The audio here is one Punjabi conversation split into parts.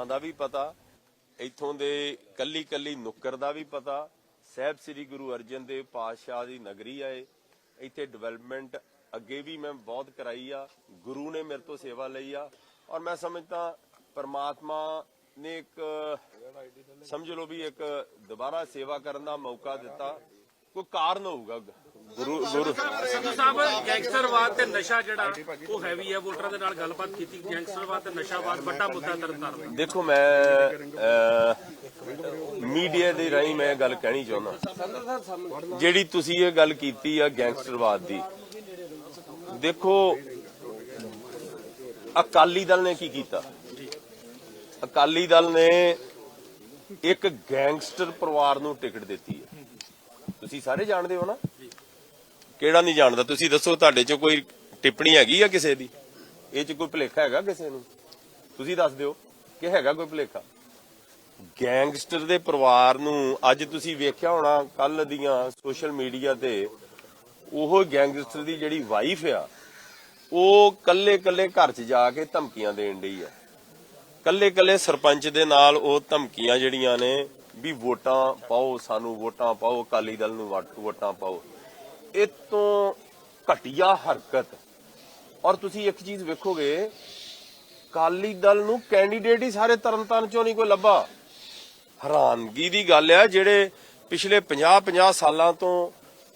ਥਾਵਾਂ ਦਾ ਵੀ ਪਤਾ, ਇੱਥੋਂ ਦੇ ਕੱਲੀ ਕੱਲੀ ਨੁੱਕਰ ਦਾ ਵੀ ਪਤਾ, ਸਾਹਿਬ ਸ੍ਰੀ ਗੁਰੂ ਅਰਜਨ ਦੇਵ ਪਾਤਸ਼ਾਹ ਦੀ ਨਗਰੀ ਆਏ, ਇੱਥੇ ਡਿਵੈਲਪਮੈਂਟ ਅੱਗੇ ਵੀ ਮੈਂ ਬਹੁਤ ਕਰਾਈ ਆ, ਗੁਰੂ ਨੇ ਮੇਰੇ ਤੋਂ ਸੇਵਾ ਲਈ ਆ, ਔਰ ਮੈਂ ਸਮਝਦਾ ਪਰਮਾਤਮਾ ਨੇ ਇੱਕ, ਸਮਝ ਲਓ ਵੀ ਇੱਕ ਦੁਬਾਰਾ ਸੇਵਾ ਕਰਨ ਦਾ ਮੌਕਾ ਦਿੱਤਾ, ਕੋਈ ਕਾਰਨ ਹੋਊਗਾ ਗੁਰੂ ਗੁਰੂ ਸੰਧੂ ਸਾਹਿਬ ਗੈਂਗਸਟਰਵਾਦ ਤੇ ਨਸ਼ਾ ਜਿਹੜਾ ਉਹ ਹੈਵੀ ਹੈ। ਵੋਟਰਾਂ ਦੇ ਨਾਲ ਗੱਲਬਾਤ ਕੀਤੀ ਗੈਂਗਸਟਰਵਾਦ ਤੇ ਨਸ਼ਾਵਾਦ ਵੱਡਾ ਮੁੱਦਾ ਤਰਨਤਾਰਨ ਦੇਖੋ ਮੈਂ ਮੀਡੀਆ ਦੇ ਰਾਹੀਂ ਮੈਂ ਗੱਲ ਕਹਿਣੀ ਚਾਹੁੰਦਾ। ਜਿਹੜੀ ਤੁਸੀਂ ਇਹ ਗੱਲ ਕੀਤੀ ਆ ਗੈਂਗਸਟਰਵਾਦ ਦੀ ਦੇਖੋ ਅਕਾਲੀ ਦਲ ਨੇ ਕੀ ਕੀਤਾ? ਅਕਾਲੀ ਦਲ ਨੇ ਇੱਕ ਗੈਂਗਸਟਰ ਪਰਿਵਾਰ ਨੂੰ ਟਿਕਟ ਦਿੱਤੀ ਹੈ। ਤੁਸੀਂ ਸਾਰੇ ਜਾਣਦੇ ਹੋ ਨਾ? ਕਿਹੜਾ ਨਹੀਂ ਜਾਣਦਾ? ਤੁਸੀਂ ਦੱਸੋ, ਤੁਹਾਡੇ ਚ ਕੋਈ ਟਿੱਪਣੀ ਹੈਗੀ ਆ ਕਿਸੇ ਦੀ? ਇਹ ਚ ਕੋਈ ਭੁਲੇਖਾ ਹੈਗਾ ਕਿਸੇ ਨੂੰ? ਤੁਸੀਂ ਦੱਸ ਦਿਓ, ਕਿ ਹੈਗਾ ਕੋਈ ਭੁਲੇਖਾ? ਗੈਂਗਸਟਰ ਦੇ ਪਰਿਵਾਰ ਨੂੰ ਅੱਜ ਤੁਸੀਂ ਵੇਖਿਆ ਹੋਣਾ, ਕੱਲ ਦੀਆਂ ਸੋਸ਼ਲ ਮੀਡੀਆ ਤੇ, ਉਹ ਗੈਂਗਸਟਰ ਦੀ ਜਿਹੜੀ ਵਾਈਫ ਆ, ਉਹ ਕੱਲੇ ਕੱਲੇ ਘਰ 'ਚ ਜਾ ਕੇ ਧਮਕੀਆਂ ਦੇਣ ਡਈ ਆ। ਕੱਲੇ ਕੱਲੇ ਸਰਪੰਚ ਦੇ ਨਾਲ ਉਹ ਧਮਕੀਆਂ ਜਿਹੜੀਆਂ ਨੇ, ਵੀ ਵੋਟਾਂ ਪਾਓ, ਸਾਨੂੰ ਵੋਟਾਂ ਪਾਓ, ਅਕਾਲੀ ਦਲ ਨੂੰ ਵਟ- ਵੋਟਾਂ ਪਾਓ। ਇਹ ਤੋਂ ਘਟੀਆ ਹਰਕਤ। ਔਰ ਤੁਸੀਂ ਇੱਕ ਚੀਜ਼ ਵੇਖੋਗੇ ਕਾਲੀ ਦਲ ਨੂੰ ਕੈਂਡੀਡੇਟ ਹੀ ਸਾਰੇ ਤਰਨਤਾਰਨ ਚੋਂ ਨਹੀਂ ਕੋਈ ਲੱਭਾ। ਹੈਰਾਨਗੀ ਦੀ ਗੱਲ ਆ, ਜਿਹੜੇ ਪਿਛਲੇ 50 50 ਸਾਲਾਂ ਤੋਂ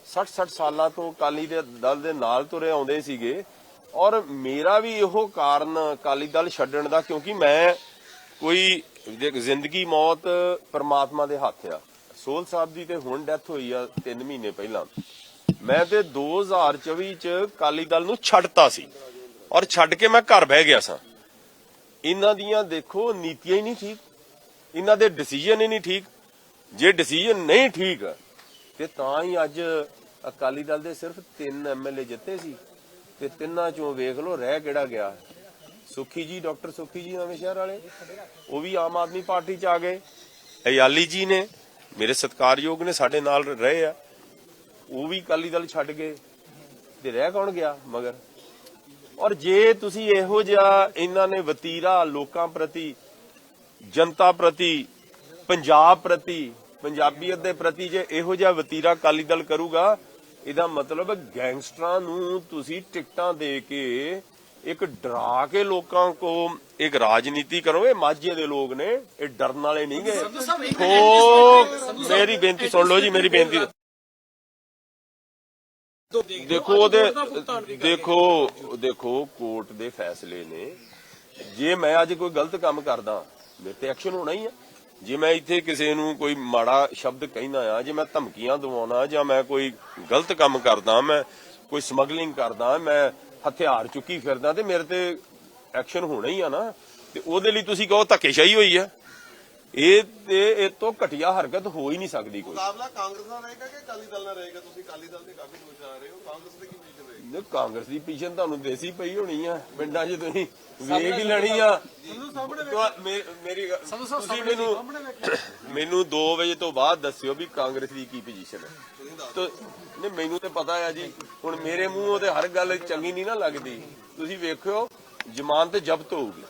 60 60 ਸਾਲਾਂ ਤੋਂ ਕਾਲੀ ਦੇ ਦਲ ਦੇ ਨਾਲ ਤੁਰੇ ਆਉਂਦੇ ਸੀਗੇ। ਔਰ ਮੇਰਾ ਵੀ ਇਹੋ ਕਾਰਨ ਕਾਲੀ ਦਲ ਛੱਡਣ ਦਾ, ਕਿਉਂਕਿ ਮੈਂ ਕੋਈ ਜ਼ਿੰਦਗੀ ਮੌਤ ਪਰਮਾਤਮਾ ਦੇ ਹੱਥ ਆ। ਸੋਲ ਸਾਹਿਬ ਦੀ ਤੇ ਹੁਣ ਡੈਥ ਹੋਈ ਆ 3 ਮਹੀਨੇ ਪਹਿਲਾਂ। ਮੈਂ ਤੇ 2024 ਚ ਕਾਲੀ ਦਲ ਨੂੰ ਛੱਡਤਾ ਸੀ। ਔਰ ਛੱਡ ਕੇ ਮੈਂ ਘਰ ਬਹਿ ਗਿਆ ਸਾਂ। ਇਹਨਾਂ ਦੀਆਂ ਦੇਖੋ ਨੀਤੀਆਂ ਹੀ ਨਹੀਂ ਠੀਕ। ਇਹਨਾਂ ਦੇ ਡਿਸੀਜਨ ਹੀ ਨਹੀਂ ਠੀਕ। ਜੇ ਡਿਸੀਜਨ ਨਹੀਂ ਠੀਕ, ਤੇ ਤਾਂ ਹੀ ਅੱਜ ਅਕਾਲੀ ਦਲ ਦੇ ਸਿਰਫ 3 ਐਮਐਲਏ ਜਿੱਤੇ ਸੀ। ਤੇ ਤਿੰਨਾਂ ਚੋਂ ਵੇਖ ਲਓ ਰਹਿ ਕਿਹੜਾ ਗਿਆ। ਸੁਖੀ ਜੀ, ਡਾਕਟਰ ਸੁਖੀ ਜੀ ਨਵੇਂ ਸ਼ਹਿਰ ਵਾਲੇ, ਉਹ ਵੀ ਆਮ ਆਦਮੀ ਪਾਰਟੀ ਚ ਆ ਗਏ। ਅਯਾਲੀ ਜੀ ਨੇ, ਮੇਰੇ ਸਤਿਕਾਰਯੋਗ ਨੇ ਸਾਡੇ ਨਾਲ ਰਹੇ ਆ। ਉਹ ਵੀ ਅਕਾਲੀ ਦਲ ਛੱਡ ਗਏ ਤੇ ਰਹਿ ਕੌਣ ਗਿਆ ਮਗਰ? ਔਰ ਜੇ ਤੁਸੀਂ ਇਹੋ ਜਿਹਾ ਇਹਨਾਂ ਨੇ ਵਤੀਰਾ ਲੋਕਾਂ ਪ੍ਰਤੀ ਜਨਤਾ ਪ੍ਰਤੀ ਪੰਜਾਬ ਪ੍ਰਤੀ ਪੰਜਾਬੀਅਤ ਦੇ ਪ੍ਰਤੀ ਜੇ ਇਹੋ ਜਿਹਾ ਵਤੀਰਾ ਅਕਾਲੀ ਦਲ ਕਰੂਗਾ ਇਹਦਾ ਮਤਲਬ ਗੈਂਗਸਟਰਾਂ ਨੂੰ ਤੁਸੀਂ ਟਿਕਟਾਂ ਦੇ ਕੇ ਇੱਕ ਡਰਾ ਕੇ ਲੋਕਾਂ ਕੋ ਇੱਕ ਰਾਜਨੀਤੀ ਕਰੋਗੇ ਮਾਝੇ ਦੇ ਲੋਕ ਨੇ ਇਹ ਡਰਨ ਵਾਲੇ ਨਹੀਂ ਗਏ। ਮੇਰੀ ਬੇਨਤੀ ਸੁਣ ਲਓ ਜੀ ਮੇਰੀ ਬੇਨਤੀ ਦੇਖੋ ਉਹਦੇ ਦੇਖੋ ਦੇਖੋ ਕੋਰਟ ਦੇ ਫੈਸਲੇ ਨੇ। ਜੇ ਮੈਂ ਅੱਜ ਕੋਈ ਗਲਤ ਕੰਮ ਕਰਦਾ ਮੇਰੇ ਤੇ ਐਕਸ਼ਨ ਹੋਣਾ ਹੀ ਆ। ਜੇ ਮੈਂ ਇੱਥੇ ਕਿਸੇ ਨੂੰ ਕੋਈ ਮਾੜਾ ਸ਼ਬਦ ਕਹਿਣਾ ਆ ਜੇ ਮੈਂ ਧਮਕੀਆਂ ਦਵਾਉਣਾ ਜਾਂ ਮੈਂ ਕੋਈ ਗਲਤ ਕੰਮ ਕਰਦਾ ਮੈਂ ਕੋਈ ਸਮਗਲਿੰਗ ਕਰਦਾ ਮੈਂ ਹਥਿਆਰ ਚੁੱਕੀ ਫਿਰਦਾ ਤੇ ਮੇਰੇ ਤੇ ਐਕਸ਼ਨ ਹੋਣਾ ਹੀ ਆ ਨਾ। ਤੇ ਉਹਦੇ ਲਈ ਤੁਸੀਂ ਕਹੋ ਧੱਕੇਸ਼ਾਹੀ ਹੋਈ ਆ। ਇਹ ਤੇ ਇਹ ਤੋਂ ਘਟੀਆ ਹਰਕਤ ਹੋ ਹੀ ਨਹੀਂ ਸਕਦੀ ਕੋਈ। ਮੁਕਾਬਲਾ ਕਾਂਗਰਸ ਨਾਲ ਰਹੇਗਾ ਕਿ ਅਕਾਲੀ ਦਲ ਨਾਲ ਰਹੇਗਾ? ਤੁਸੀਂ ਅਕਾਲੀ ਦਲ ਦੇ ਕਾਫੀ ਦੋਸ਼ ਆ ਰਹੇ ਹੋ। ਕਾਂਗਰਸ ਦੇ ਕੀ ਪੋਜੀਸ਼ਨ ਰਹੇਗੀ? ਨੇ ਕਾਂਗਰਸ ਦੀ ਪੀਸ਼ਨ ਤੁਹਾਨੂੰ ਦੇਸੀ ਪਈ ਹੋਣੀ ਆ। ਪਿੰਡਾਂ 'ਚ ਤੁਸੀਂ ਵੇਖ ਹੀ ਲੈਣੀ ਆ। ਮੇਰੀ ਤੁਸੀਂ ਮੈਨੂੰ ਮੈਨੂੰ 2 ਵਜੇ ਤੋਂ ਬਾਅਦ ਦੱਸਿਓ ਵੀ ਕਾਂਗਰਸ ਦੀ ਕੀ ਪੋਜੀਸ਼ਨ ਹੈ। ਤੋ ਮੈਨੂੰ ਤੇ ਪਤਾ ਆ ਜੀ। ਹੁਣ ਮੇਰੇ ਮੂੰਹੋਂ ਤੇ ਹਰ ਗੱਲ ਚੰਗੀ ਨਹੀਂ ਨਾ ਲੱਗਦੀ। ਤੁਸੀਂ ਵੇਖਿਓ ਜ਼ਮਾਨਤ ਜ਼ਬਤ ਹੋਊਗੀ।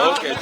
ਓਕੇ